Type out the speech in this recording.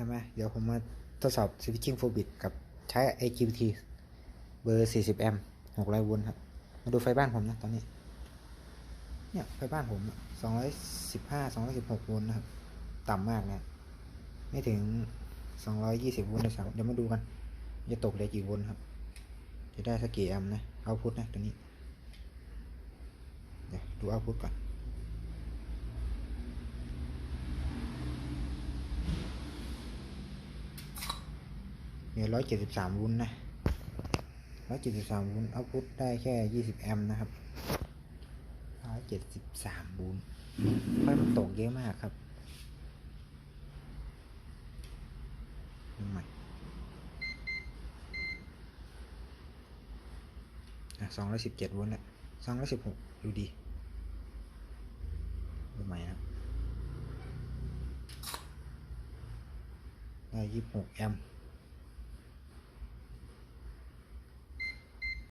ช่ไหมเดี๋ยวผมมาทดสอบ switching f o b i t กับใช้ AGBT เบอร์ 40 แอมป์600โวลต์ครับ มาดูไฟบ้านผมนะตอนนี้ เนี่ย ไฟบ้านผม 215 216โวลต์นะครับ ต่ำมากนะ ไม่ถึง 220โวลต์เลยซ้ำเดี๋ยวมาดูกัน จะตกได้กี่โวลต์ครับ จะได้สักกี่แอมป์นะ เอาพุทนะตัวนี้ เดี๋ยวดูเอาพุทก่อน เนี่ยร้อยเจ็ดสิบสามวุ้นนะร้อยเจ็ดสิบสามวุ้นเอาพุทได้แค่ยี่สิบแอมป์นะครับร้อยเจ็ดสิบสามวุ้นไฟมันตกเยอะมากครับใหม่สองร้อยสิบเจ็ดวุ้นแหละสองร้อยสิบหกดูดีดูใหม่นะได้ยี่สิบหกแอมป์